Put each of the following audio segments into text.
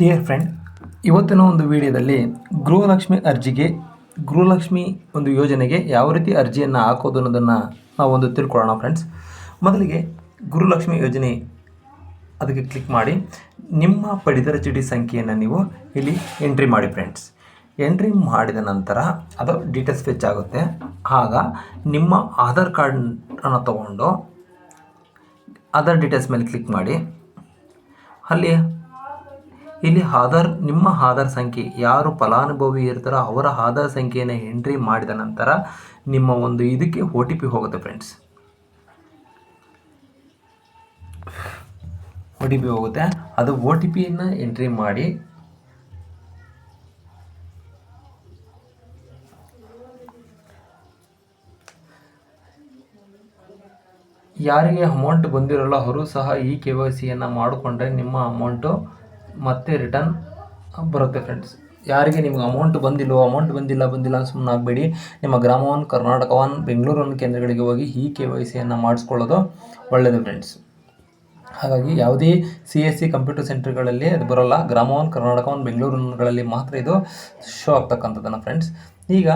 Dear friend ಇವತ್ತಿನ ಒಂದು ವಿಡಿಯೋದಲ್ಲಿ ಗೃಹಲಕ್ಷ್ಮಿ ಅರ್ಜಿಗೆ ಗೃಹಲಕ್ಷ್ಮಿ ಒಂದು ಯೋಜನೆಗೆ ಯಾವ ರೀತಿ ಅರ್ಜಿಯನ್ನು ಹಾಕೋದು ಅನ್ನೋದನ್ನು ನಾವೊಂದು ತಿಳ್ಕೊಳ್ಳೋಣ ಫ್ರೆಂಡ್ಸ್ ಮೊದಲಿಗೆ ಗುರುಲಕ್ಷ್ಮಿ ಯೋಜನೆ ಅದಕ್ಕೆ ಕ್ಲಿಕ್ ಮಾಡಿ. ನಿಮ್ಮ ಪಡಿತರ ಚೀಟಿ ಸಂಖ್ಯೆಯನ್ನು ನೀವು ಇಲ್ಲಿ ಎಂಟ್ರಿ ಮಾಡಿ ಫ್ರೆಂಡ್ಸ್ ಎಂಟ್ರಿ ಮಾಡಿದ ನಂತರ ಅದು ಡೀಟೇಲ್ಸ್ ಫೆಚ್ ಆಗುತ್ತೆ. ಆಗ ನಿಮ್ಮ ಆಧಾರ್ ಕಾರ್ಡನ್ನು ತಗೊಂಡು ಆಧಾರ್ ಡೀಟೇಲ್ಸ್ ಮೇಲೆ ಕ್ಲಿಕ್ ಮಾಡಿ. ಅಲ್ಲಿ ಇಲ್ಲಿ ಆಧಾರ್ ನಿಮ್ಮ ಆಧಾರ್ ಸಂಖ್ಯೆ ಯಾರು ಫಲಾನುಭವಿ ಇರ್ತಾರೋ ಅವರ ಆಧಾರ್ ಸಂಖ್ಯೆಯನ್ನು ಎಂಟ್ರಿ ಮಾಡಿದ ನಂತರ ನಿಮ್ಮ ಒಂದು ಇದಕ್ಕೆ ಒ ಟಿ ಪಿ ಹೋಗುತ್ತೆ ಫ್ರೆಂಡ್ಸ್ ಒ ಟಿ ಪಿ ಹೋಗುತ್ತೆ. ಅದು ಒ ಟಿ ಪಿಯನ್ನು ಎಂಟ್ರಿ ಮಾಡಿ ಯಾರಿಗೆ ಅಮೌಂಟ್ ಬಂದಿರಲ್ಲ ಅವರು ಸಹ ಈ ಕೆ ವೈ ಸಿಯನ್ನು ಮಾಡಿಕೊಂಡ್ರೆ ನಿಮ್ಮ ಅಮೌಂಟು ಮತ್ತೆ ರಿಟರ್ನ್ ಬರುತ್ತೆ ಫ್ರೆಂಡ್ಸ್ ಯಾರಿಗೆ ನಿಮ್ಗೆ ಅಮೌಂಟ್ ಬಂದಿಲ್ಲೋ ಅಮೌಂಟ್ ಬಂದಿಲ್ಲ ಬಂದಿಲ್ಲ ಸುಮ್ಮನೆ ಆಗಬೇಡಿ. ನಿಮ್ಮ ಗ್ರಾಮವನ್, ಕರ್ನಾಟಕವನ್ ಬೆಂಗಳೂರನ್ನು ಕೇಂದ್ರಗಳಿಗೆ ಹೋಗಿ ಈ ಕೆ ವೈ ಸಿಯನ್ನು ಮಾಡಿಸ್ಕೊಳ್ಳೋದು ಒಳ್ಳೆಯದು ಫ್ರೆಂಡ್ಸ್ ಹಾಗಾಗಿ ಯಾವುದೇ ಸಿ ಎಸ್ ಸಿ ಕಂಪ್ಯೂಟರ್ ಸೆಂಟರ್ಗಳಲ್ಲಿ ಅದು ಬರೋಲ್ಲ. ಗ್ರಾಮವನ್, ಕರ್ನಾಟಕವನ್ ಬೆಂಗಳೂರುಗಳಲ್ಲಿ ಮಾತ್ರ ಇದು ಶೋ ಆಗ್ತಕ್ಕಂಥದ್ದನ್ನು ಫ್ರೆಂಡ್ಸ್ ಈಗ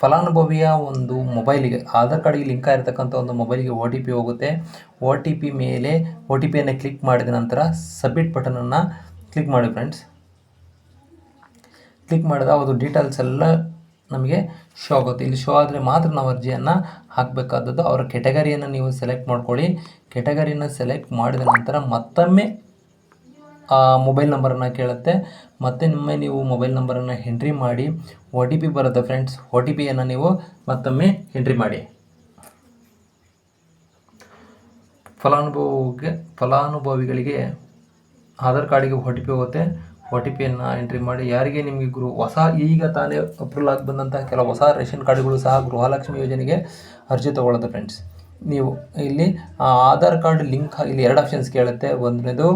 ಫಲಾನುಭವಿಯ ಒಂದು ಮೊಬೈಲಿಗೆ, ಆಧಾರ್ ಕಾರ್ಡಿಗೆ ಲಿಂಕ್ ಆಗಿರ್ತಕ್ಕಂಥ ಒಂದು ಮೊಬೈಲಿಗೆ ಒ ಟಿ ಪಿ ಹೋಗುತ್ತೆ. ಒ ಟಿ ಪಿ ಮೇಲೆ ಒ ಟಿ ಪಿಯನ್ನು ಕ್ಲಿಕ್ ಮಾಡಿದ ನಂತರ ಸಬ್ಮಿಟ್ ಬಟನನ್ನು ಕ್ಲಿಕ್ ಮಾಡಿ ಫ್ರೆಂಡ್ಸ್ ಕ್ಲಿಕ್ ಮಾಡಿದ ಅದು ಡೀಟೇಲ್ಸ್ ಎಲ್ಲ ನಮಗೆ ಶೋ ಆಗುತ್ತೆ. ಇಲ್ಲಿ ಶೋ ಆದರೆ ಮಾತ್ರ ನಾವು ಅರ್ಜಿಯನ್ನು ಹಾಕಬೇಕಾದದ್ದು ಅವರ ಕೆಟಗರಿಯನ್ನು ನೀವು ಸೆಲೆಕ್ಟ್ ಮಾಡ್ಕೊಳ್ಳಿ. ಕೆಟಗರಿನ ಸೆಲೆಕ್ಟ್ ಮಾಡಿದ ನಂತರ ಮತ್ತೊಮ್ಮೆ ಮೊಬೈಲ್ ನಂಬರನ್ನು ಕೇಳುತ್ತೆ. ಮತ್ತೆ ನಿಮ್ಮ ನೀವು ಮೊಬೈಲ್ ನಂಬರನ್ನು ಎಂಟ್ರಿ ಮಾಡಿ ಒ ಟಿ ಪಿ ಬರುತ್ತೆ ಫ್ರೆಂಡ್ಸ್ ಒ ಟಿ ಪಿಯನ್ನು ನೀವು ಮತ್ತೊಮ್ಮೆ ಎಂಟ್ರಿ ಮಾಡಿ. ಫಲಾನುಭವಿಗೆ, ಫಲಾನುಭವಿಗಳಿಗೆ ಆಧಾರ್ ಕಾರ್ಡಿಗೆ ಒ ಟಿ ಪಿ ಹೋಗುತ್ತೆ. ಒ ಟಿ ಪಿಯನ್ನು ಎಂಟ್ರಿ ಮಾಡಿ ಯಾರಿಗೆ ನಿಮಗೆ ಗೃಹ ಹೊಸ ಈಗ ತಾನೇ ಅಪ್ರೂವಲ್ ಆಗಿ ಬಂದಂಥ ಕೆಲವು ಹೊಸ ರೇಷನ್ ಕಾರ್ಡ್ಗಳು ಸಹ ಗೃಹಲಕ್ಷ್ಮಿ ಯೋಜನೆಗೆ ಅರ್ಜಿ ತೊಗೊಳ್ಳೋದು ಫ್ರೆಂಡ್ಸ್ ನೀವು ಇಲ್ಲಿ ಆಧಾರ್ ಕಾರ್ಡ್ ಲಿಂಕ್ ಇಲ್ಲಿ ಎರಡು ಆಪ್ಷನ್ಸ್ ಕೇಳುತ್ತೆ. ಒಂದನೇದು,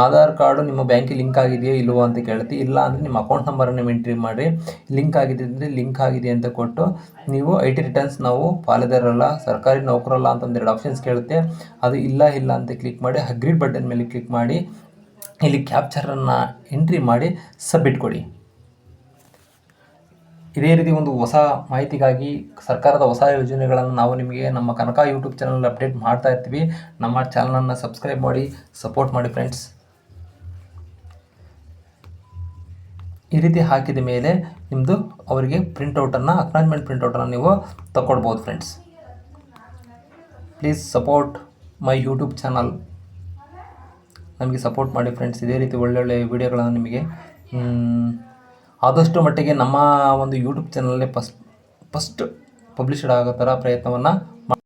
ಆಧಾರ್ ಕಾರ್ಡು ನಿಮ್ಮ ಬ್ಯಾಂಕಿಗೆ ಲಿಂಕ್ ಆಗಿದೆಯೋ ಇಲ್ಲವೋ ಅಂತ ಕೇಳುತ್ತೆ. ಇಲ್ಲ ಅಂದರೆ ನಿಮ್ಮ ಅಕೌಂಟ್ ನಂಬರನ್ನು ಎಂಟ್ರಿ ಮಾಡಿ ಲಿಂಕ್ ಆಗಿದೆ ಅಂದರೆ ಲಿಂಕ್ ಆಗಿದೆ ಅಂತ ಕೊಟ್ಟು ನೀವು ಐ ಟಿ ರಿಟರ್ನ್ಸ್ ನಾವು ಪಾಲುದಾರರಲ್ಲ, ಸರ್ಕಾರಿ ನೌಕರಲ್ಲ ಅಂತ ಒಂದು ಎರಡು ಆಪ್ಷನ್ಸ್ ಕೇಳುತ್ತೆ. ಅದು ಇಲ್ಲ ಇಲ್ಲ ಅಂತ ಕ್ಲಿಕ್ ಮಾಡಿ ಅಗ್ರಿ ಬಟನ್ ಮೇಲೆ ಕ್ಲಿಕ್ ಮಾಡಿ ಇಲ್ಲಿ ಕ್ಯಾಪ್ಚರನ್ನು ಎಂಟ್ರಿ ಮಾಡಿ ಸಬ್ಮಿಟ್ ಕೊಡಿ. ಇದೇ ರೀತಿ ಒಂದು ಹೊಸ ಮಾಹಿತಿಗಾಗಿ ಸರ್ಕಾರದ ಹೊಸ ಯೋಜನೆಗಳನ್ನು ನಾವು ನಿಮಗೆ ನಮ್ಮ ಕನಕ ಯೂಟ್ಯೂಬ್ ಚಾನಲ್ ಅಪ್ಡೇಟ್ ಮಾಡ್ತಾ ಇರ್ತೀವಿ. ನಮ್ಮ ಚಾನಲನ್ನು ಸಬ್ಸ್ಕ್ರೈಬ್ ಮಾಡಿ ಸಪೋರ್ಟ್ ಮಾಡಿ ಫ್ರೆಂಡ್ಸ್ ಈ ರೀತಿ ಹಾಕಿದ ಮೇಲೆ ನಿಮ್ಮದು ಅವರಿಗೆ ಪ್ರಿಂಟೌಟನ್ನು ಅಕ್ನಾಜ್ಮೆಂಟ್ ಪ್ರಿಂಟೌಟನ್ನು ನೀವು ತಗೊಳ್ಬೋದು friends please support my YouTube channel ನಮಗೆ ಸಪೋರ್ಟ್ ಮಾಡಿ ಫ್ರೆಂಡ್ಸ್ ಇದೇ ರೀತಿ ಒಳ್ಳೊಳ್ಳೆ ವಿಡಿಯೋಗಳನ್ನು ನಿಮಗೆ ಆದಷ್ಟು ಮಟ್ಟಿಗೆ ನಮ್ಮ ಒಂದು ಯೂಟ್ಯೂಬ್ ಚಾನಲಲ್ಲಿ ಫಸ್ಟ್ ಫಸ್ಟ್ ಪಬ್ಲಿಷಡ್ ಆಗೋ ಥರ ಪ್ರಯತ್ನವನ್ನು